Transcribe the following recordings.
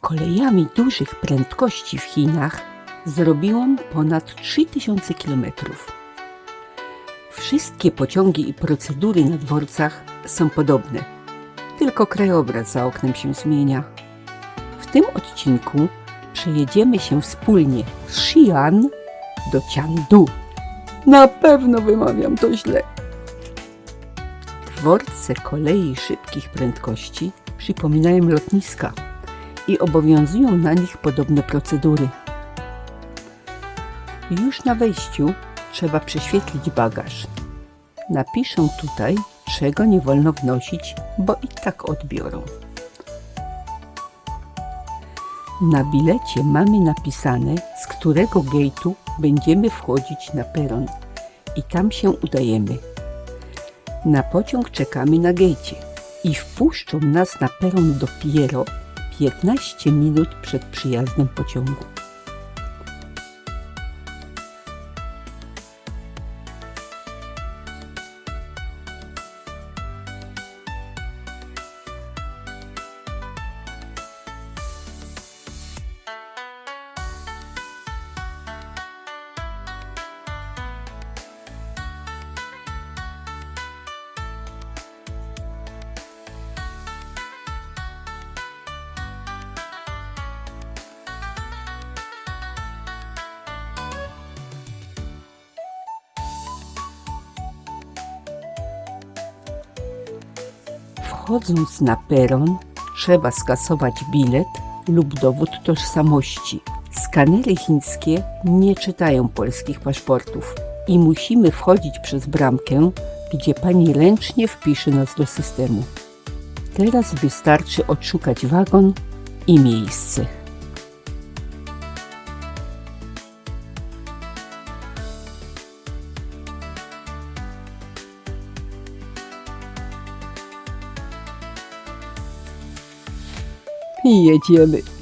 Kolejami dużych prędkości w Chinach zrobiłam ponad 3000 km. Wszystkie pociągi i procedury na dworcach są podobne, tylko krajobraz za oknem się zmienia. W tym odcinku przejedziemy się wspólnie z Xi'an do Tiandu. Na pewno wymawiam to źle. Dworce kolei szybkich prędkości przypominają lotniska i obowiązują na nich podobne procedury. Już na wejściu trzeba prześwietlić bagaż. Napiszę tutaj, czego nie wolno wnosić, bo i tak odbiorą. Na bilecie mamy napisane, z którego gate'u będziemy wchodzić na peron i tam się udajemy. Na pociąg czekamy na gejcie i wpuszczą nas na peron dopiero 15 minut przed przyjazdem pociągu. Wchodząc na peron, trzeba skasować bilet lub dowód tożsamości. Skanery chińskie nie czytają polskich paszportów i musimy wchodzić przez bramkę, gdzie pani ręcznie wpisze nas do systemu. Teraz wystarczy odszukać wagon i miejsce. I jedziemy.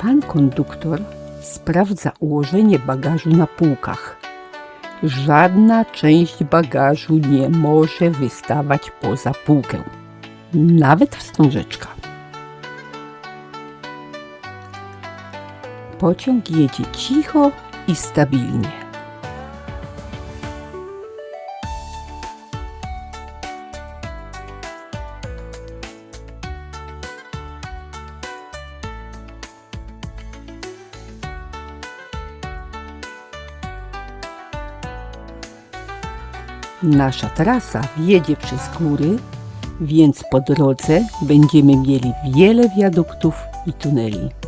Pan konduktor sprawdza ułożenie bagażu na półkach. Żadna część bagażu nie może wystawać poza półkę, nawet wstążeczka. Pociąg jedzie cicho i stabilnie. Nasza trasa wiedzie przez góry, więc po drodze będziemy mieli wiele wiaduktów i tuneli.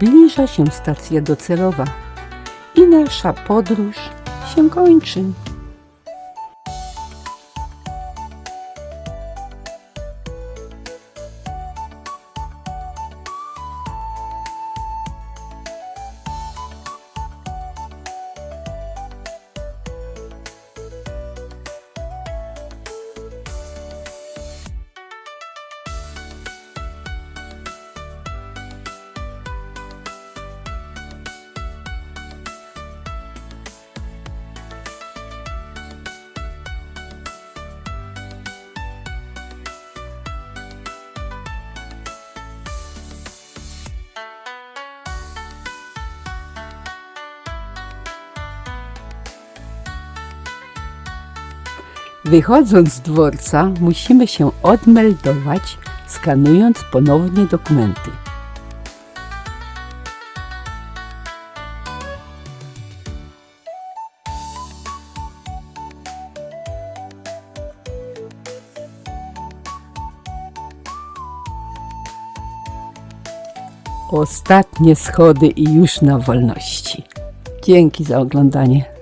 Zbliża się stacja docelowa i nasza podróż się kończy. Wychodząc z dworca, musimy się odmeldować, skanując ponownie dokumenty. Ostatnie schody i już na wolności. Dzięki za oglądanie.